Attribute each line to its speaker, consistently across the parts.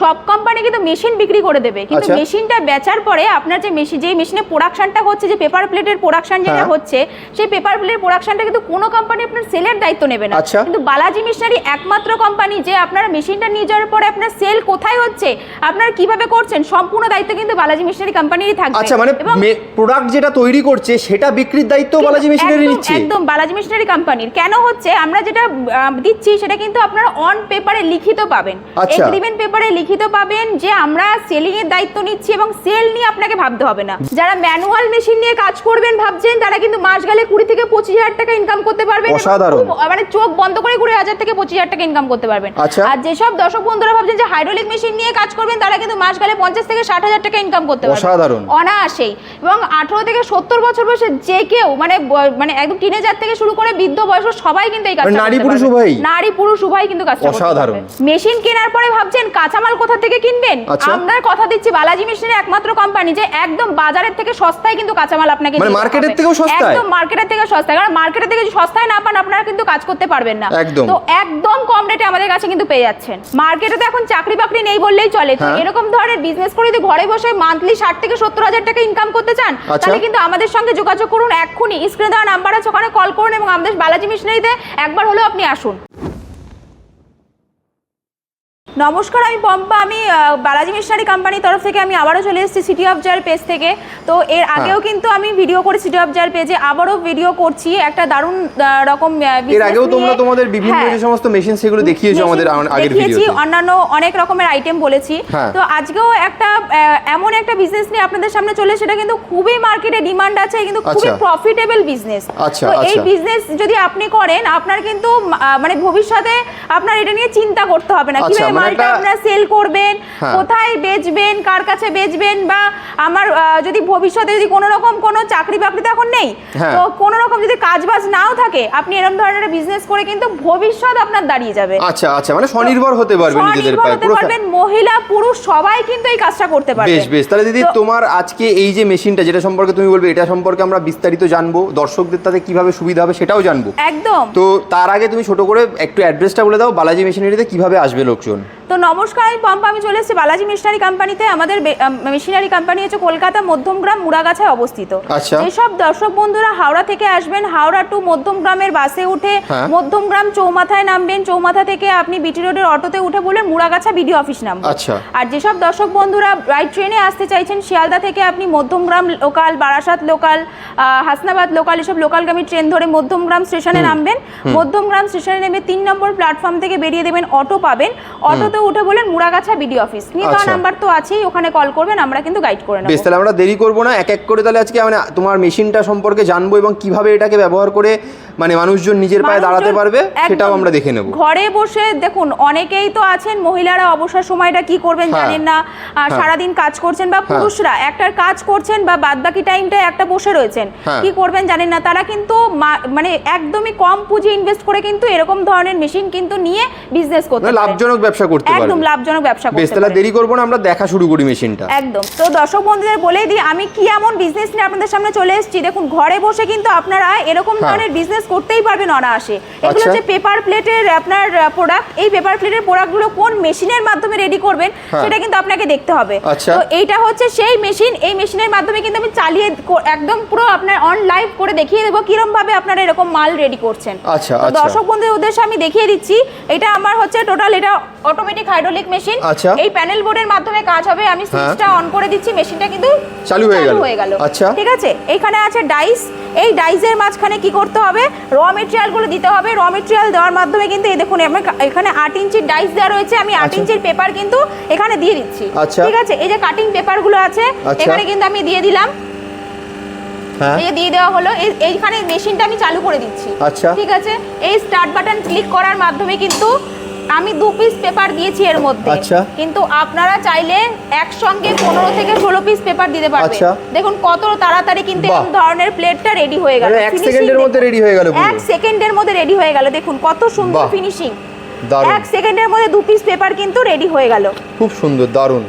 Speaker 1: সব কোম্পানি কিন্তু মেশিন বিক্রি করে দেবে কিন্তু
Speaker 2: আচ্ছা।
Speaker 1: মেশিনটা বেচার পরে আপনার যে মেশিন যে মেশিনে প্রোডাকশনটা হচ্ছে যে পেপার প্লেটের প্রোডাকশন যেটা
Speaker 2: হ্যাঁ।
Speaker 1: হচ্ছে সেই পেপার প্লেটের প্রোডাকশনটা কিন্তু কোনো কোম্পানি আপনার সেলের দায়িত্ব নেবে না
Speaker 2: আচ্ছা।
Speaker 1: কিন্তু বালাজি মিশনারি একমাত্র কোম্পানি যে আপনার মেশিনটা নিয়ে যাওয়ার পরে আপনার সেল কোথায় হচ্ছে আপনারা কীভাবে করছেন সম্পূর্ণ দায়িত্ব কিন্তু বালাজি মিশনারি কোম্পানিরই থাকবে
Speaker 2: আচ্ছা মানে প্রোডাক্ট যেটা তৈরি করছে সেটা বিক্রির দায়িত্ব বালাজি মেশিনারি
Speaker 1: একদম-
Speaker 2: নিচ্ছে
Speaker 1: একদম বালাজি মিশনারি কোম্পানির কেন হচ্ছে আমরা যেটা দিচ্ছি সেটা কিন্তু আপনারা অন পেপারে লিখিত পাবেন
Speaker 2: আচ্ছা।
Speaker 1: এগ্রিমেন্ট পেপারে লিখিত পাবেন যে আমরা সেলিং এর দায়িত্ব নিচ্ছি এবং সেল নিয়ে আপনাকে ভাবতে হবে না যারা ম্যানুয়াল মেশিন নিয়ে কাজ করবেন ভাবছেন তারা কিন্তু মাস গেলে কুড়ি থেকে পঁচিশ হাজার টাকা ইনকাম করতে পারবেন
Speaker 2: অসাধারণ।
Speaker 1: মানে চোখ বন্ধ করে কুড়ি হাজার থেকে পঁচিশ হাজার টাকা ইনকাম করতে পারবেন
Speaker 2: আচ্ছা।
Speaker 1: আর যেসব দর্শক বন্ধুরা ভাবছেন যে হাইড্রোলিক মেশিন নিয়ে কাজ করবেন তারা কিন্তু মাস গেলে পঞ্চাশ থেকে ষাট হাজার টাকা ইনকাম করতে পারবেন
Speaker 2: অসাধারণ।
Speaker 1: অনায়াসেই এবং আঠারো থেকে সত্তর বছর বয়সে যে কেউ মানে মানে একদম টিনেজার থেকে শুরু করে বৃদ্ধ বয়স সবাই কিন্তু এই
Speaker 2: মানে নারী পুরুষ। উভয়ই?
Speaker 1: নারী পুরুষ উভয় কিন্তু কাজ
Speaker 2: অসাধারণ।
Speaker 1: মেশিন কেনার পরে ভাবছেন কাঁচামাল কোথা থেকে কিনবেন
Speaker 2: আচ্ছা।
Speaker 1: আমরা কথা দিচ্ছি বালাজি মেশিনের একমাত্র কোম্পানি যে একদম বাজারের থেকে সস্তায় কিন্তু কাঁচামাল আপনাকে
Speaker 2: মানে মার্কেটের থেকেও সস্তায়?
Speaker 1: একদম মার্কেটের থেকে সস্তায় কারণ মার্কেটের থেকে যদি সস্তায় না পান আপনারা কিন্তু কাজ করতে পারবেন না। তো একদম কম রেটে আমাদের কাছে কিন্তু পেয়ে যাচ্ছেন মার্কেটে তো এখন চাকরি বাকরি নেই বললেই চলে তো
Speaker 2: হ্যাঁ।
Speaker 1: এরকম ধরনের বিজনেস করে যদি ঘরে বসে মান্থলি ষাট থেকে সত্তর হাজার টাকা ইনকাম করতে চান
Speaker 2: আচ্ছা।
Speaker 1: তাহলে কিন্তু আমাদের সঙ্গে যোগাযোগ করুন এক্ষুনি স্ক্রিনে দেওয়া নাম্বার আছে ওখানে কল করুন এবং আমাদের বালাজি মিশনারিতে একবার হলেও আপনি আসুন নমস্কার আমি পম্পা আমি বালাজি মিশনারি কোম্পানির তরফ থেকে আমি আবারও চলে এসেছি সিটি অফ জয়ের পেজ থেকে তো এর
Speaker 2: হ্যাঁ।
Speaker 1: আগেও কিন্তু আমি ভিডিও করে সিটি অফ জয়ের পেজে আবারও ভিডিও করছি একটা দারুণ রকম
Speaker 2: এর আগেও তোমরা তোমাদের বিভিন্ন
Speaker 1: হ্যাঁ।
Speaker 2: যে সমস্ত মেশিন সেগুলো দেখিয়েছো আমাদের আগের ভিডিওতে
Speaker 1: অন্যান্য অনেক রকমের আইটেম বলেছি
Speaker 2: হ্যাঁ।
Speaker 1: তো আজকেও একটা এমন একটা বিজনেস নিয়ে আপনাদের সামনে চলে সেটা কিন্তু খুবই মার্কেটে ডিমান্ড আছে কিন্তু খুবই
Speaker 2: আচ্ছা।
Speaker 1: প্রফিটেবল বিজনেস
Speaker 2: আচ্ছা,
Speaker 1: তো এই
Speaker 2: আচ্ছা।
Speaker 1: বিজনেস যদি আপনি করেন আপনার কিন্তু মানে ভবিষ্যতে আপনার এটা নিয়ে চিন্তা করতে হবে না
Speaker 2: আচ্ছা,
Speaker 1: কীভাবে
Speaker 2: মানে
Speaker 1: মালটা আপনারা সেল করবেন
Speaker 2: হ্যাঁ।
Speaker 1: কোথায় বেচবেন কার কাছে বেচবেন বা আমার যদি ভবিষ্যতে যদি কোনো রকম কোনো চাকরি বাকরি তো এখন নেই
Speaker 2: হ্যাঁ।
Speaker 1: তো কোনো রকম যদি কাজ বাজ নাও থাকে আপনি এরকম ধরনের বিজনেস করে কিন্তু ভবিষ্যৎ আপনার দাঁড়িয়ে যাবে।
Speaker 2: আচ্ছা আচ্ছা মানে স্বনির্ভর হতে পারবে নিজেদের পায়ে পুরো
Speaker 1: পারবেন মহিলা পুরুষ সবাই কিন্তু এই কাজটা করতে পারবে।
Speaker 2: বেশ বেশ তাহলে দিদি তোমার আজকে এই যে মেশিনটা যেটা সম্পর্কে তুমি বলবে এটা সম্পর্কে আমরা বিস্তারিত জানব দর্শকদের তাতে কীভাবে সুবিধা হবে সেটাও জানব।
Speaker 1: একদম।
Speaker 2: তো তার আগে তুমি ছোট করে একটু অ্যাড্রেসটা বলে দাও বালাজি মেশিনারিতে কীভাবে আসবে লোকজন?
Speaker 1: তো নমস্কার আমি পম্পা আমি চলে এসেছি বালাজি মিশনারি কোম্পানিতে। আমাদের মেশিনারি কোম্পানি হচ্ছে কলকাতা মধ্যমগ্রাম মুরাগাছায় অবস্থিত।
Speaker 2: আচ্ছা।
Speaker 1: যেসব দর্শক বন্ধুরা হাওড়া থেকে আসবেন হাওড়া টু মধ্যমগ্রামের বাসে উঠে
Speaker 2: হ্যাঁ।
Speaker 1: মধ্যমগ্রাম চৌমাথায় নামবেন চৌমাথা থেকে আপনি বিটি রোডের অটোতে উঠে বললেন মুরাগাছা বিডিও অফিস নামবেন। আর যেসব দর্শক বন্ধুরা রাইট ট্রেনে আসতে চাইছেন শিয়ালদা থেকে আপনি Madhyamgram local Barasat local Hasnabad local এসব লোকালগামী ট্রেন ধরে মধ্যমগ্রাম স্টেশনে নামবেন। মধ্যমগ্রাম স্টেশনে নেমে তিন নম্বর প্ল্যাটফর্ম থেকে বেরিয়ে দেবেন অটো পাবেন। অটোতে উঠে বলেন মুড়াগাছা বিডি অফিস নিয়ে দেওয়া
Speaker 2: আচ্ছা।
Speaker 1: নাম্বার তো আছেই ওখানে কল করবেন আমরা কিন্তু গাইড করে নেব বেশ
Speaker 2: তাহলে আমরা দেরি করব না এক এক করে তাহলে আজকে মানে তোমার মেশিনটা সম্পর্কে জানব এবং কীভাবে এটাকে ব্যবহার করে মানে মানুষজন নিজের পায়ে দাঁড়াতে পারবে সেটাও আমরা দেখে নেব।
Speaker 1: ঘরে বসে দেখুন অনেকেই তো আছেন মহিলারা অবসর সময়টা কি করবেন
Speaker 2: হ্যাঁ।
Speaker 1: জানেন না আর সারাদিন কাজ করছেন বা পুরুষরা একটার কাজ করছেন বা বাদবাকি টাইমটা একটা বসে রয়েছেন
Speaker 2: হ্যাঁ।
Speaker 1: কি করবেন জানেন না তারা কিন্তু মানে একদমই কম পুঁজি ইনভেস্ট করে কিন্তু এরকম ধরনের মেশিন কিন্তু নিয়ে বিজনেস করতে
Speaker 2: মানে
Speaker 1: পারেন।
Speaker 2: লাভজনক ব্যবসা করতে
Speaker 1: একদম লাভজনক ব্যবসা
Speaker 2: বেশ
Speaker 1: করতে
Speaker 2: তাহলে দেরি করব না আমরা দেখা শুরু করি মেশিনটা
Speaker 1: একদম। তো দর্শক বন্ধুদের বলেই দিই আমি কি এমন বিজনেস নিয়ে আপনাদের সামনে চলে এসেছি দেখুন ঘরে বসে কিন্তু আপনারা এরকম
Speaker 2: হ্যাঁ।
Speaker 1: ধরনের বিজনেস করতেই পারবেন অনায়াসে এগুলো
Speaker 2: আচ্ছা।
Speaker 1: হচ্ছে পেপার প্লেটের আপনার প্রোডাক্ট এই পেপার প্লেটের প্রোডাক্টগুলো কোন মেশিনের মাধ্যমে রেডি করবেন
Speaker 2: হ্যাঁ।
Speaker 1: সেটা কিন্তু আপনাকে দেখতে হবে
Speaker 2: আচ্ছা।
Speaker 1: তো এইটা হচ্ছে সেই মেশিন এই মেশিনের মাধ্যমে কিন্তু আমি চালিয়ে একদম পুরো আপনার অন লাইভ করে দেখিয়ে দেবো কিরম ভাবে আপনারা এরকম মাল রেডি করছেন
Speaker 2: আচ্ছা, আচ্ছা।
Speaker 1: দর্শক বন্ধুদের উদ্দেশ্যে আমি দেখিয়ে দিচ্ছি এটা আমার হচ্ছে টোটাল এটা অটোমেটিক হাইড্রোলিক মেশিন। এই প্যানেল বোর্ডের মাধ্যমে কাজ হবে আমি সুইচটা অন করে দিচ্ছি মেশিনটা কিন্তু
Speaker 2: চালু হয়ে গেল। আচ্ছা।
Speaker 1: ঠিক আছে এখানে আছে ডাইস এই ডাইসের মাঝখানে কি করতে হবে? র মেটেরিয়ালগুলো দিতে হবে। র মেটেরিয়াল দেওয়ার মাধ্যমে কিন্তু এই দেখুন আমার কা- এখানে আট ইঞ্চির ডাইস দেওয়া রয়েছে। আমি আট
Speaker 2: আচ্ছা।
Speaker 1: ইঞ্চির পেপার কিন্তু এখানে দিয়ে দিচ্ছি।
Speaker 2: আচ্ছা।
Speaker 1: ঠিক আছে? এই যে কাটিং পেপারগুলো আছে
Speaker 2: আচ্ছা।
Speaker 1: এখানে কিন্তু আমি দিয়ে দিলাম।
Speaker 2: হ্যাঁ।
Speaker 1: এই দিয়ে দেওয়া হলো এই- এইখানে মেশিনটা আমি চালু করে দিচ্ছি।
Speaker 2: আচ্ছা।
Speaker 1: ঠিক আছে? এই স্টার্ট বাটন ক্লিক করার মাধ্যমে কিন্তু আমি দু পিস পেপার দিয়েছি এর মধ্যে।
Speaker 2: আচ্ছা।
Speaker 1: কিন্তু আপনারা চাইলে একসঙ্গে পনেরো থেকে ষোলো পিস পেপার দিতে পারবেন
Speaker 2: আচ্ছা।
Speaker 1: দেখুন কত তাড়াতাড়ি কিন্তু
Speaker 2: এই
Speaker 1: এরকম ধরনের প্লেটটা রেডি হয়ে গেল।
Speaker 2: মানে এক সেকেন্ডের মধ্যে রেডি হয়ে গেল
Speaker 1: এক সেকেন্ডের মধ্যে রেডি হয়ে গেল। দেখুন কত সুন্দর ফিনিশিং এক সেকেন্ডের মধ্যে দু পিস পেপার কিন্তু রেডি হয়ে গেল।
Speaker 2: খুব সুন্দর দারুণ।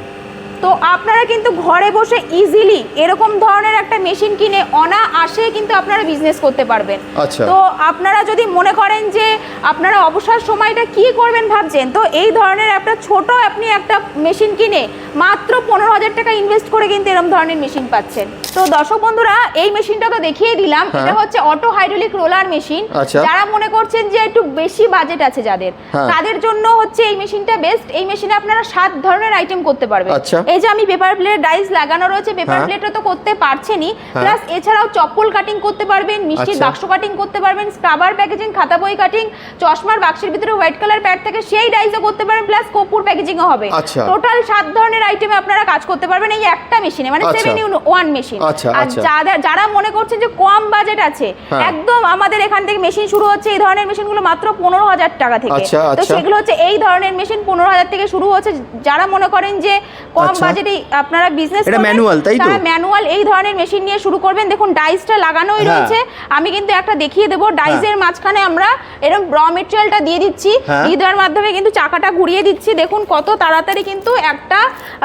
Speaker 1: তো আপনারা কিন্তু ঘরে বসে ইজিলি এরকম ধরনের একটা মেশিন কিনে অনায়াসে কিন্তু আপনারা বিজনেস করতে পারবেন
Speaker 2: আচ্ছা।
Speaker 1: তো আপনারা যদি মনে করেন যে আপনারা অবসর সময়টা কি করবেন ভাবছেন তো এই ধরনের একটা ছোট আপনি একটা মেশিন কিনে মাত্র পনেরো হাজার টাকা ইনভেস্ট করে কিন্তু এরকম ধরনের মেশিন পাচ্ছেন তো দর্শক বন্ধুরা এই মেশিনটা তো দেখিয়ে দিলাম
Speaker 2: হ্যাঁ।
Speaker 1: এটা হচ্ছে অটো হাইড্রোলিক রোলার মেশিন। যারা মনে করছেন যে একটু বেশি বাজেট আছে যাদের
Speaker 2: হ্যাঁ।
Speaker 1: তাদের জন্য হচ্ছে এই মেশিনটা বেস্ট এই মেশিনে আপনারা সাত ধরনের আইটেম করতে পারবেন
Speaker 2: আচ্ছা।
Speaker 1: এই যে আমি পেপার প্লেট ডাইস লাগানো রয়েছে পেপার
Speaker 2: হ্যাঁ।
Speaker 1: প্লেটটা তো করতে পারছেনই
Speaker 2: হ্যাঁ।
Speaker 1: প্লাস এছাড়াও চপ্পল কাটিং করতে পারবেন মিষ্টির
Speaker 2: আচ্ছা।
Speaker 1: বাক্স কাটিং করতে পারবেন স্ক্রাবার প্যাকেজিং খাতা বই কাটিং চশমার বাক্সের ভিতরে হোয়াইট কালার প্যাড থাকে সেই ডাইসও করতে পারেন প্লাস কপুর প্যাকেজিংও হবে
Speaker 2: আচ্ছা।
Speaker 1: টোটাল সাত ধরনের আইটেমে আপনারা কাজ করতে পারবেন এই একটা মেশিনে মানে
Speaker 2: আচ্ছা।
Speaker 1: সেভেন ইন ওয়ান মেশিন
Speaker 2: আচ্ছা,
Speaker 1: আর
Speaker 2: আচ্ছা।
Speaker 1: যারা যারা মনে করছেন যে কম বাজেট আছে
Speaker 2: হ্যাঁ।
Speaker 1: একদম আমাদের এখান থেকে মেশিন শুরু হচ্ছে এই ধরনের মেশিনগুলো মাত্র পনেরো হাজার টাকা থেকে
Speaker 2: আচ্ছা,
Speaker 1: তো
Speaker 2: আচ্ছা।
Speaker 1: সেগুলো হচ্ছে এই ধরনের মেশিন পনেরো হাজার থেকে শুরু হচ্ছে যারা মনে করেন যে কম
Speaker 2: আচ্ছা।
Speaker 1: বাজেটে আপনারা বিজনেস
Speaker 2: এটা manual, তাই তো?
Speaker 1: ম্যানুয়াল এই ধরনের মেশিন নিয়ে শুরু করবেন দেখুন ডাইসটা লাগানোই
Speaker 2: হ্যাঁ।
Speaker 1: রয়েছে আমি কিন্তু একটা দেখিয়ে দেবো ডাইসের মাঝখানে আমরা এরকম র মেটেরিয়ালটা দিয়ে দিচ্ছি
Speaker 2: হ্যাঁ।
Speaker 1: দিয়ে দেওয়ার মাধ্যমে কিন্তু চাকাটা ঘুরিয়ে দিচ্ছি দেখুন কত তাড়াতাড়ি কিন্তু একটা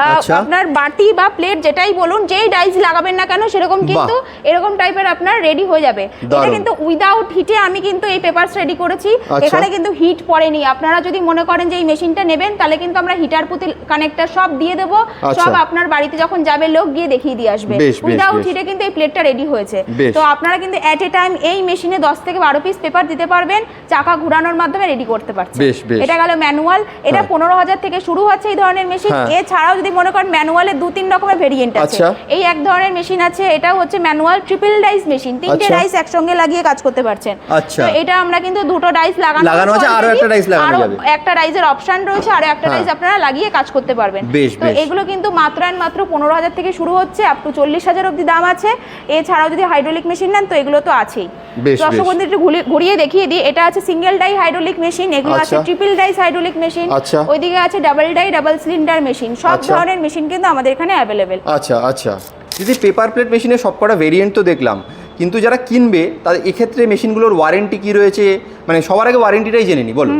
Speaker 2: আচ্ছা।
Speaker 1: আপনার বাটি বা প্লেট যেটাই বলুন যেই ডাইস লাগাবেন না কেন সেরকম কিন্তু এরকম টাইপের আপনার রেডি হয়ে যাবে এটা কিন্তু উইদাউট হিটে আমি কিন্তু এই পেপারস রেডি করেছি
Speaker 2: আচ্ছা।
Speaker 1: এখানে কিন্তু হিট পড়েনি আপনারা যদি মনে করেন যে এই মেশিনটা নেবেন তাহলে কিন্তু আমরা হিটার প্রতি কানেক্টর সব দিয়ে দেবো
Speaker 2: আচ্ছা।
Speaker 1: সব আপনার বাড়িতে যখন যাবে লোক গিয়ে দেখিয়ে দিয়ে আসবে উইদাউট হিটে কিন্তু এই প্লেটটা রেডি হয়েছে তো আপনারা কিন্তু এট এ টাইম এই মেশিনে দশ থেকে বারো পিস পেপার দিতে পারবেন চাকা ঘোরানোর মাধ্যমে রেডি করতে পারছেন। এটা গেল ম্যানুয়াল এটা
Speaker 2: হ্যাঁ।
Speaker 1: পনেরো হাজার থেকে শুরু হচ্ছে এই ধরনের মেশিন
Speaker 2: হ্যাঁ।
Speaker 1: এছাড়াও যদি মনে করেন ম্যানুয়ালে দু তিন রকমের ভেরিয়েন্ট আছে
Speaker 2: আচ্ছা।
Speaker 1: এই এক ধরনের মেশিন আছে এটা হচ্ছে ম্যানুয়াল ট্রিপল ডাইস মেশিন তিনটে
Speaker 2: আচ্ছা।
Speaker 1: ডাইস একসঙ্গে লাগিয়ে কাজ করতে পারছেন
Speaker 2: আচ্ছা।
Speaker 1: তো এটা আমরা কিন্তু দুটো ডাইস লাগানো
Speaker 2: লাগানো আছে, আরও একটা dice লাগানো যাবে।
Speaker 1: একটা ডাইসের অপশন রয়েছে আর একটা
Speaker 2: হ্যাঁ।
Speaker 1: ডাইস আপনারা লাগিয়ে কাজ করতে পারবেন তো এগুলো কিন্তু মাত্র অ্যান্ড মাত্র পনেরো হাজার থেকে শুরু হচ্ছে আপ টু চল্লিশ হাজার অব্দি দাম আছে এছাড়াও যদি হাইড্রোলিক মেশিন নেন তো এগুলো তো আছেই
Speaker 2: বেশ,
Speaker 1: দর্শক
Speaker 2: বেশ।
Speaker 1: বন্ধু একটু ঘুরিয়ে দেখিয়ে দিই এটা আছে সিঙ্গেল ডাই হাইড্রোলিক মেশিন এগুলো আছে। Triple dies hydraulic machine. ওইদিকে আছে double die double cylinder machine সব
Speaker 2: আচ্ছা।
Speaker 1: ধরনের মেশিন কিন্তু আমাদের এখানে অ্যাভেলেবেল
Speaker 2: আচ্ছা আচ্ছা যদি পেপার প্লেট মেশিনের সবকটা ভেরিয়েন্ট তো দেখলাম কিন্তু যারা কিনবে তাদের এক্ষেত্রে মেশিনগুলোর ওয়ারেন্টি কি রয়েছে মানে সবার আগে ওয়ারেন্টিটাই জেনে নি বলো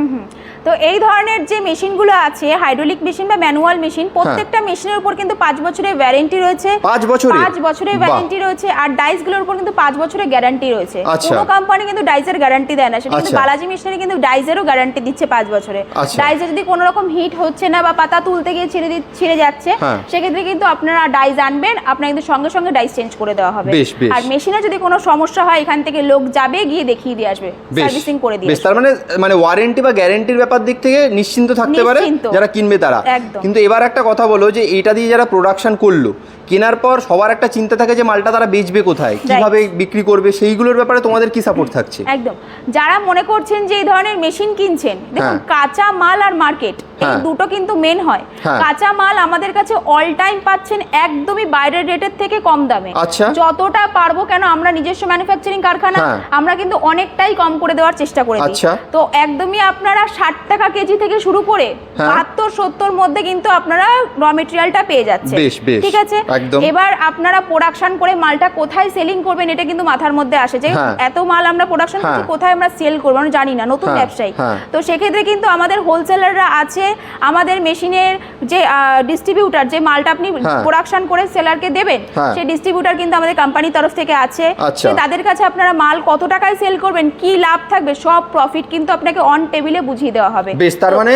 Speaker 1: তো এই ধরনের যে মেশিনগুলো আছে হাইড্রোলিক মেশিন বা ম্যানুয়াল মেশিন। প্রত্যেকটা মেশিনের উপর কিন্তু পাঁচ বছরের ওয়ারেন্টি রয়েছে
Speaker 2: পাঁচ বছরের?
Speaker 1: পাঁচ বছরের ওয়ারেন্টি রয়েছে আর ডাইসগুলোর উপর কিন্তু পাঁচ বছরের গ্যারান্টি রয়েছে
Speaker 2: আচ্ছা।
Speaker 1: কোনো কোম্পানি কিন্তু ডাইসের গ্যারান্টি দেয় না সেটা কিন্তু
Speaker 2: আচ্ছা।
Speaker 1: বালাজি মেশিনে কিন্তু ডাইসেরও গ্যারান্টি দিচ্ছে পাঁচ বছরে
Speaker 2: আচ্ছা।
Speaker 1: ডাইসে যদি কোনো রকম হিট হচ্ছে না বা পাতা তুলতে গিয়ে ছিঁড়ে ছিঁড়ে যাচ্ছে
Speaker 2: হ্যাঁ।
Speaker 1: সেক্ষেত্রে কিন্তু আপনারা ডাইস আনবেন আপনার কিন্তু সঙ্গে সঙ্গে ডাইস চেঞ্জ করে দেওয়া হবে। আর মেশিনে যদি কোনো সমস্যা হয় এখান থেকে লোক যাবে গিয়ে দেখিয়ে দিয়ে আসবে সার্ভিসিং করে দিয়ে
Speaker 2: তার মানে মানে ওয়ারেন্টি বা গ্যারেন্টির ব্যাপার দিক থেকে নিশ্চিন্ত থাকতে পারে যারা কিনবে তারা। কিন্তু এবার একটা কথা বলো যে এটা দিয়ে যারা প্রোডাকশন করল কেনার পর সবার একটা চিন্তা থাকে যে মালটা তারা বেচবে কোথায় কীভাবে বিক্রি করবে সেইগুলোর ব্যাপারে তোমাদের কি সাপোর্ট থাকছে
Speaker 1: একদম যারা মনে করছেন যে এই ধরনের মেশিন কিনছেন দেখুন
Speaker 2: হ্যাঁ।
Speaker 1: কাঁচা মাল আর মার্কেট এই
Speaker 2: হ্যাঁ।
Speaker 1: দুটো কিন্তু মেন হয়
Speaker 2: হ্যাঁ।
Speaker 1: কাঁচা মাল আমাদের কাছে অল টাইম পাচ্ছেন একদমই বাইরের রেটের থেকে কম দামে
Speaker 2: আচ্ছা।
Speaker 1: যতটা পারব কেন আমরা নিজস্ব ম্যানুফ্যাকচারিং কারখানা। আমরা কিন্তু অনেকটাই কম করে দেওয়ার চেষ্টা করে দিই
Speaker 2: আচ্ছা।
Speaker 1: তো একদমই আপনারা ষাট টাকা কেজি থেকে শুরু করে। বাহাত্তর সত্তর মধ্যে কিন্তু আপনারা র মেটেরিয়ালটা পেয়ে যাচ্ছে। ঠিক আছে। এবার আপনারা প্রোডাকশন করে মালটা কোথায় সেলিং করবেন এটা কিন্তু মাথার মধ্যে আসে যে
Speaker 2: হ্যাঁ।
Speaker 1: এত মাল আমরা প্রোডাকশন করছি
Speaker 2: হ্যাঁ।
Speaker 1: কোথায় আমরা সেল করব আমরা জানি না নতুন
Speaker 2: হ্যাঁ,
Speaker 1: ব্যবসায়ী। তো সেক্ষেত্রে কিন্তু আমাদের হোলসেলাররা আছে আমাদের মেশিনের যে ডিস্ট্রিবিউটার যে মালটা আপনি। প্রোডাকশন করে সেলারকে দেবেন। সেই ডিস্ট্রিবিউটার কিন্তু আমাদের কোম্পানির তরফ থেকে আছে
Speaker 2: আচ্ছা।
Speaker 1: সে তাদের কাছে আপনারা মাল কত টাকায় সেল করবেন কি লাভ থাকবে সব প্রফিট কিন্তু আপনাকে অন টেবিলে বুঝিয়ে দেওয়া হবে
Speaker 2: বেশ তার মানে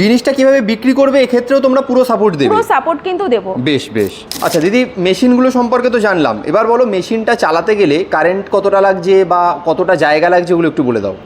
Speaker 2: জিনিসটা কীভাবে বিক্রি করবে এক্ষেত্রেও তোমরা পুরো সাপোর্ট দেবে
Speaker 1: পুরো সাপোর্ট কিন্তু দেবো
Speaker 2: বেশ বেশ আচ্ছা দিদি, মেশিনগুলো সম্পর্কে তো জানলাম। এবার বলো, মেশিনটা চালাতে গেলে কারেন্ট কতটা লাগছে বা কতটা জায়গা লাগছে, ওগুলো একটু বলে দাও।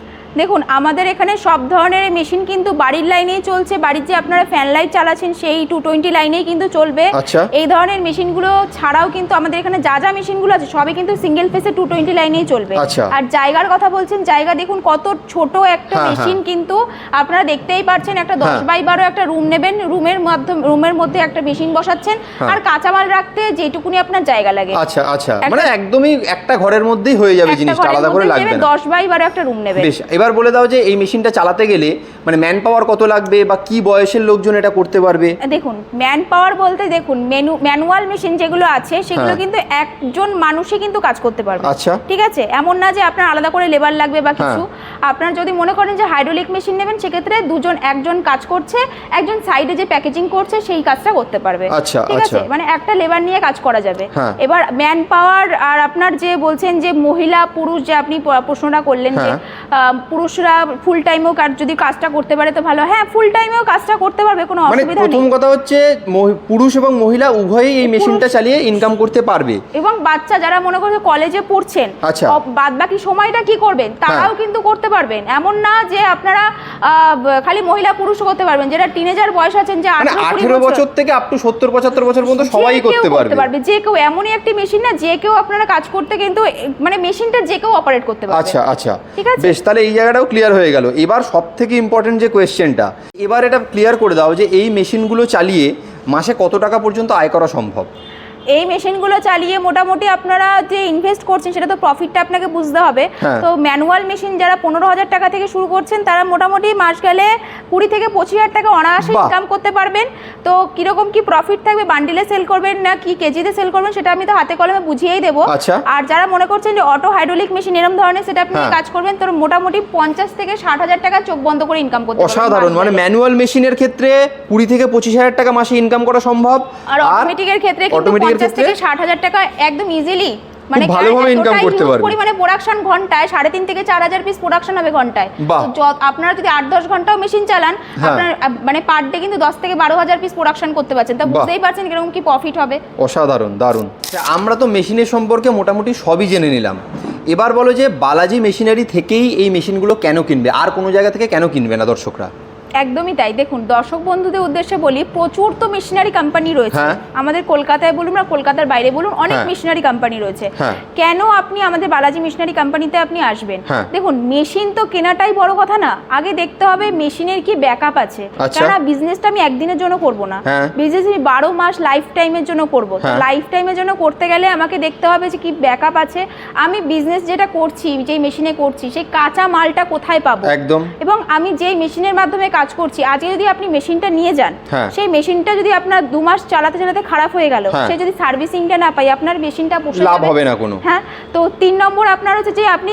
Speaker 1: দেখুন আমাদের এখানে সব ধরনের মেশিন কিন্তু বাড়ির লাইনেই চলছে। বাড়ির যে আপনারা ফ্যান লাইট চালাচ্ছেন সেই টু টোয়েন্টি লাইনেই কিন্তু চলবে।
Speaker 2: আচ্ছা।
Speaker 1: এই ধরনের মেশিনগুলো ছাড়াও কিন্তু আমাদের এখানে যা যা মেশিনগুলো আছে সবই কিন্তু সিঙ্গেল ফেসে টু টোয়েন্টি লাইনেই চলবে।
Speaker 2: আচ্ছা।
Speaker 1: আর জায়গার কথা বলছেন জায়গা দেখুন কত ছোট একটা
Speaker 2: হ্যাঁ,
Speaker 1: মেশিন কিন্তু আপনারা দেখতেই পাচ্ছেন একটা দশ
Speaker 2: হ্যাঁ।
Speaker 1: বাই বারো একটা রুম নেবেন রুমের মাধ্যমে রুমের মধ্যে একটা মেশিন বসাচ্ছেন।
Speaker 2: হ্যাঁ।
Speaker 1: আর কাঁচামাল রাখতে যেটুকুনি আপনার জায়গা লাগে।
Speaker 2: আচ্ছা আচ্ছা। মানে একদমই একটা ঘরের মধ্যেই হয়ে যাবে জিনিসটা আলাদা করে লাগবে
Speaker 1: নেবে,
Speaker 2: না।
Speaker 1: দশ বাই বারো একটা রুম
Speaker 2: নেবেন। এবার বলে দাও যে এই মেশিনটা চালাতে গেলে মানে ম্যান পাওয়ার কত লাগবে বা কি বয়সের লোকজন এটা করতে পারবে?
Speaker 1: দেখুন ম্যান পাওয়ার বলতে দেখুন মেনু ম্যানুয়াল মেশিন যেগুলো আছে সেগুলো
Speaker 2: হ্যাঁ।
Speaker 1: কিন্তু একজন মানুষই কিন্তু কাজ করতে পারবে।
Speaker 2: আচ্ছা।
Speaker 1: ঠিক আছে? এমন না যে আপনার আলাদা করে লেবার লাগবে বা কিছু। আপনার যদি মনে করেন যে হাইড্রোলিক মেশিন নেবেন সেক্ষেত্রে দুজন একজন কাজ করছে একজন সাইডে যে প্যাকেজিং করছে সেই কাজটা করতে পারবে।
Speaker 2: আচ্ছা,
Speaker 1: ঠিক আছে?
Speaker 2: আচ্ছা।
Speaker 1: মানে একটা লেবার নিয়ে কাজ করা যাবে।
Speaker 2: হ্যাঁ।
Speaker 1: এবার ম্যান পাওয়ার আর আপনার যে বলছেন যে মহিলা পুরুষ যে আপনি প্রশ্নটা করলেন যে
Speaker 2: হ্যাঁ।
Speaker 1: পুরুষরা ফুল টাইমেও কাজ যদি কাজটা করতে পারে তো ভালো। হ্যাঁ ফুল টাইমেও কাজটা করতে পারবে কোনো
Speaker 2: মানে
Speaker 1: অসুবিধা
Speaker 2: প্রথম কথা হচ্ছে পুরুষ এবং মহিলা উভয়ই এই মেশিনটা চালিয়ে ইনকাম করতে পারবে।
Speaker 1: এবং বাচ্চা যারা মনে করছে কলেজে পড়ছেন
Speaker 2: আচ্ছা।
Speaker 1: বাদ বাকি সময়টা কি করবেন? তারাও
Speaker 2: হ্যাঁ।
Speaker 1: কিন্তু করতে পারবেন। এমন না যে আপনারা খালি মহিলা পুরুষ করতে পারবেন যারা টিনেজার বয়স আছেন যে
Speaker 2: মানে
Speaker 1: 18
Speaker 2: আঠেরো বছর। থেকে আপ টু সত্তর পঁচাত্তর বছর পর্যন্ত সবাই করতে পারবে।
Speaker 1: যে কেউ এমনই একটি মেশিন না যে কেউ আপনারা কাজ করতে কিন্তু মানে মেশিনটা যে কেউ অপারেট করতে পারবে।
Speaker 2: আচ্ছা আচ্ছা।
Speaker 1: ঠিক আছে?
Speaker 2: বেশ তাহলে এই জায়গাটাও ক্লিয়ার হয়ে গেল। এবার সব থেকে ইম্পর্টেন্ট যে কোয়েশ্চেনটা এবার এটা ক্লিয়ার করে দাও যে এই মেশিনগুলো চালিয়ে মাসে কত টাকা পর্যন্ত আয় করা সম্ভব।
Speaker 1: এই মেশিনগুলো চালিয়ে মোটামুটি আপনারা যে ইনভেস্ট করছেন সেটা তো প্রফিটটা আপনাকে বুঝতে হবে।
Speaker 2: হ্যাঁ।
Speaker 1: তো ম্যানুয়াল মেশিন যারা পনেরো হাজার টাকা থেকে শুরু করছেন তারা মোটামুটি মাস গেলে কুড়ি থেকে পঁচিশ হাজার টাকা অনায়াসে ইনকাম করতে পারবেন। তো কীরকম কি প্রফিট থাকবে? বান্ডিলে সেল করবেন না কি কেজিতে সেল করবেন সেটা আমি তো হাতে কলমে বুঝিয়েই দেবো।
Speaker 2: আচ্ছা।
Speaker 1: আর যারা মনে করছেন যে অটো হাইড্রোলিক মেশিন এরম ধরনের সেটা আপনি
Speaker 2: হ্যাঁ।
Speaker 1: কাজ করবেন তো মোটামুটি পঞ্চাশ থেকে ষাট হাজার টাকা চোখ বন্ধ করে ইনকাম করতে
Speaker 2: অসাধারণ। মানে ম্যানুয়াল মেশিনের ক্ষেত্রে কুড়ি থেকে পঁচিশ হাজার টাকা মাসে ইনকাম করা সম্ভব।
Speaker 1: আর অটোমেটিকের ক্ষেত্রে কিন্তু পঞ্চাশ থেকে ষাট হাজার টাকা একদম ইজিলি মানে
Speaker 2: ভালোভাবে income করতে পারবে।
Speaker 1: পরিমাণে প্রোডাকশন ঘন্টায় সাড়ে তিন থেকে চার হাজার পিস প্রোডাকশন হবে ঘন্টায়। তো আপনারা যদি আট দশ ঘন্টাও মেশিন চালান
Speaker 2: হ্যাঁ।
Speaker 1: আপনার মানে পার ডে কিন্তু দশ থেকে বারো হাজার পিস প্রোডাকশন করতে পারছেন। তা বুঝতেই পারছেন কীরকম কি প্রফিট হবে।
Speaker 2: অসাধারণ দারুণ। আমরা তো মেশিনের সম্পর্কে মোটামুটি সবই জেনে নিলাম। এবার বলো যে বালাজি মেশিনারি থেকেই এই মেশিনগুলো কেন কিনবে? আর কোনো জায়গা থেকে কেন কিনবে না দর্শকরা?
Speaker 1: একদমই তাই দেখুন দর্শক বন্ধুদের উদ্দেশ্যে বলি প্রচুর তো মিশনারি কোম্পানি রয়েছে
Speaker 2: হ্যাঁ।
Speaker 1: আমাদের কলকাতায় বলুন বা কলকাতার বাইরে বলুন অনেক মিশনারি কোম্পানি রয়েছে
Speaker 2: হ্যাঁ।
Speaker 1: কেন আপনি আমাদের বালাজি মিশনারি কোম্পানিতে আপনি আসবেন
Speaker 2: হ্যাঁ।
Speaker 1: দেখুন মেশিন তো কেনাটাই বড় কথা না আগে দেখতে হবে মেশিনের কি ব্যাকআপ আছে
Speaker 2: আচ্ছা।
Speaker 1: কেননা বিজনেসটা আমি একদিনের জন্য করব না
Speaker 2: হ্যাঁ।
Speaker 1: বিজনেস আমি বারো মাস লাইফ টাইমের জন্য করব
Speaker 2: হ্যাঁ।
Speaker 1: লাইফ টাইমের জন্য করতে গেলে আমাকে দেখতে হবে যে কি ব্যাকআপ আছে আমি বিজনেস যেটা করছি যেই মেশিনে করছি সেই কাঁচা মালটা কোথায় পাবো
Speaker 2: একদম
Speaker 1: এবং আমি যেই মেশিনের মাধ্যমে কাজ করছি আজকে যদি আপনি মেশিনটা নিয়ে যান
Speaker 2: হ্যাঁ।
Speaker 1: সেই মেশিনটা যদি আপনার দু মাস চালাতে চালাতে খারাপ হয়ে গেল
Speaker 2: হ্যাঁ।
Speaker 1: সে যদি সার্ভিসিংটা না পাই আপনার মেশিনটা
Speaker 2: লাভ হবে না কোনো।
Speaker 1: হ্যাঁ তো তিন নম্বর আপনার হচ্ছে যে আপনি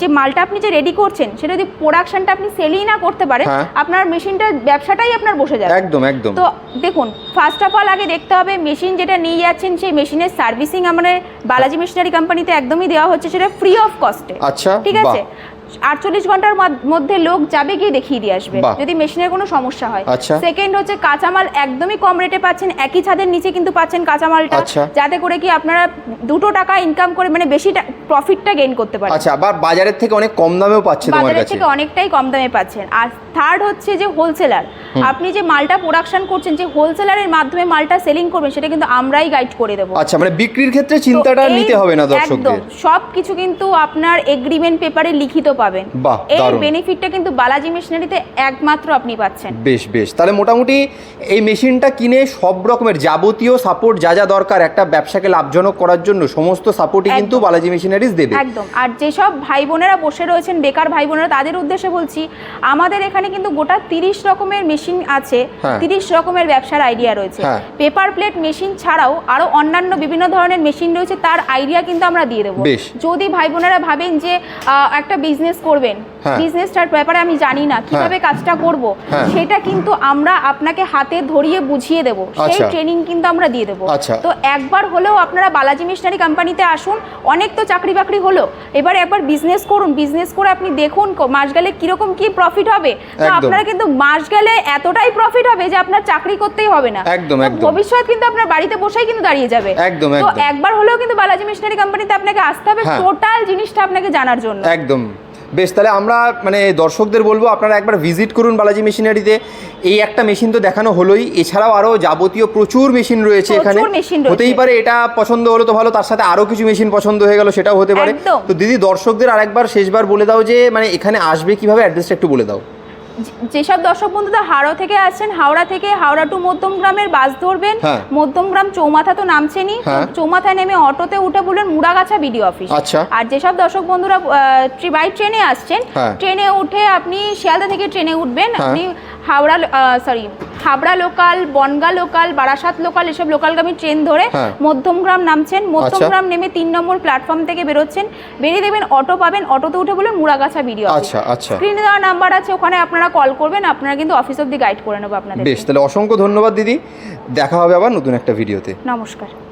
Speaker 1: যে মালটা আপনি যে রেডি করছেন সেটা যদি প্রোডাকশনটা আপনি সেলই না করতে পারেন
Speaker 2: হ্যাঁ।
Speaker 1: আপনার মেশিনটার ব্যবসাটাই আপনার বসে যাবে।
Speaker 2: একদম একদম।
Speaker 1: তো দেখুন ফার্স্ট অফ অল আগে দেখতে হবে মেশিন যেটা নিয়ে যাচ্ছেন সেই মেশিনের সার্ভিসিং আমাদের বালাজি মেশিনারি কোম্পানিতে একদমই দেওয়া হচ্ছে সেটা ফ্রি অফ কস্টে
Speaker 2: আচ্ছা,
Speaker 1: ঠিক আছে? আটচল্লিশ ঘণ্টার মধ্যে লোক যাবে গিয়ে দেখিয়ে দিয়ে আসবে। যদি মেশিনের কোনো সমস্যা হয়।
Speaker 2: আচ্ছা।
Speaker 1: সেকেন্ড হচ্ছে কাঁচামাল একদমই কম রেটে পাচ্ছেন একই ছাদের নিচে কিন্তু পাচ্ছেন কাঁচামালটা
Speaker 2: আচ্ছা।
Speaker 1: যাতে করে কি আপনারা দুটো টাকা ইনকাম করে মানে বেশি প্রফিটটা গেইন করতে পারেন।
Speaker 2: আচ্ছা আবার বাজারের থেকে অনেক কম দামেও পাচ্ছে তোমার
Speaker 1: বাজারের
Speaker 2: কাছে।
Speaker 1: থেকে অনেকটাই কম দামে পাচ্ছেন। আর থার্ড হচ্ছে যে হোলসেলার আপনি যে মালটা প্রোডাকশন করছেন যে হোলসেলারের মাধ্যমে মালটা সেলিং করবেন সেটা কিন্তু আমরাই গাইড করে দেবো।
Speaker 2: আচ্ছা মানে বিক্রির ক্ষেত্রে চিন্তাটা নিতে হবে না
Speaker 1: একদম।
Speaker 2: দর্শকদের।
Speaker 1: সব কিছু কিন্তু আপনার এগ্রিমেন্ট পেপারে লিখিত পাবেন। এই বেনিফিটটা কিন্তু বালাজি মেশিনারিতে একমাত্র আপনি পাচ্ছেন।
Speaker 2: বেশ বেশ। তাহলে মোটামুটি এই মেশিনটা কিনে সব রকমের যাবতীয় সাপোর্ট যা যা দরকার একটা ব্যবসাকে লাভজনক করার জন্য সমস্ত সাপোর্টই কিন্তু বালাজি মেশিনারিজ দেবে।
Speaker 1: একদম। আর যেসব ভাই বোনেরা বসে রয়েছেন বেকার ভাই বোনেরা তাদের উদ্দেশ্যে বলছি আমাদের এখানে কিন্তু গোটা তিরিশ রকমের মেশিন আছে
Speaker 2: হ্যাঁ।
Speaker 1: তিরিশ রকমের ব্যবসার আইডিয়া রয়েছে।
Speaker 2: হ্যাঁ।
Speaker 1: পেপার প্লেট মেশিন ছাড়াও আরও অন্যান্য বিভিন্ন ধরনের মেশিন রয়েছে তার আইডিয়া কিন্তু আমরা দিয়ে দেবো। যদি ভাই বোনেরা ভাবেন যে একটা বিজনেস করবেন
Speaker 2: হ্যাঁ।
Speaker 1: বিজনেসটার ব্যাপারে আমি জানি না কীভাবে কাজটা করব
Speaker 2: হ্যাঁ।
Speaker 1: সেটা কিন্তু আমরা আপনাকে হাতে ধরিয়ে বুঝিয়ে দেবো সেই
Speaker 2: আচ্ছা।
Speaker 1: ট্রেনিং কিন্তু আমরা দিয়ে দেবো
Speaker 2: আচ্ছা।
Speaker 1: তো একবার হলেও আপনারা বালাজি মিশনারি কোম্পানিতে আসুন অনেক তো চাকরি বাকরি হলো এবার একবার বিজনেস করুন বিজনেস করে আপনি দেখুন মাস গেলে কীরকম কি প্রফিট হবে তো আপনারা কিন্তু মাস গেলে এতটাই প্রফিট হবে যে আপনার চাকরি করতেই হবে না
Speaker 2: একদম, একদম।
Speaker 1: ভবিষ্যৎ কিন্তু আপনার বাড়িতে বসেই কিন্তু দাঁড়িয়ে যাবে
Speaker 2: একদম,
Speaker 1: তো একবার হলেও কিন্তু বালাজি মিশনারি কোম্পানিতে আপনাকে আসতে হবে
Speaker 2: হ্যাঁ।
Speaker 1: টোটাল জিনিসটা আপনাকে জানার জন্য
Speaker 2: একদম বেশ তাহলে আমরা মানে দর্শকদের বলব আপনারা একবার ভিজিট করুন বালাজি মেশিনারিতে। এই একটা মেশিন তো দেখানো হলোই। এছাড়াও আরও যাবতীয় প্রচুর মেশিন রয়েছে এখানে। হতেই পারে এটা পছন্দ হলো তো ভালো তার সাথে আরও কিছু মেশিন পছন্দ হয়ে গেল সেটাও হতে পারে। তো দিদি দর্শকদের আরেকবার শেষবার বলে দাও যে মানে এখানে আসবে কীভাবে অ্যাড্রেসটা একটু বলে দাও।
Speaker 1: যেসব দর্শক বন্ধুরা হাওড়া থেকে আসছেন হাওড়া থেকে হাওড়া টু মধ্যমগ্রামের বাস ধরবেন
Speaker 2: হ্যাঁ।
Speaker 1: মধ্যমগ্রাম চৌমাথা তো নামছেনই
Speaker 2: হ্যাঁ।
Speaker 1: চৌমাথায় নেমে অটোতে উঠে বললেন মুড়াগাছা বিডিও অফিস
Speaker 2: আচ্ছা।
Speaker 1: আর যেসব দর্শক বন্ধুরা বাই ট্রেনে আসছেন
Speaker 2: হ্যাঁ।
Speaker 1: ট্রেনে উঠে আপনি শিয়ালদা থেকে ট্রেনে উঠবেন। আপনি Howrah sorry Habra local Bangaon local Barasat local এসব লোকালগামী ট্রেন ধরে
Speaker 2: হ্যাঁ।
Speaker 1: মধ্যমগ্রাম নামছেন। মধ্যমগ্রাম নেমে তিন নম্বর প্ল্যাটফর্ম থেকে বেরোচ্ছেন। বেরিয়ে দেবেন অটো পাবেন। অটোতে উঠে বলুন মুড়াগাছা বিডিও
Speaker 2: আচ্ছা আচ্ছা।
Speaker 1: স্ক্রিনে দেওয়া নাম্বার আছে ওখানে আপনারা কল করবেন। আপনারা কিন্তু অফিস অব্দি গাইড করে নেব আপনাদের
Speaker 2: বেশ তাহলে অসংখ্য ধন্যবাদ দিদি। দেখা হবে আবার নতুন একটা ভিডিওতে
Speaker 1: নমস্কার।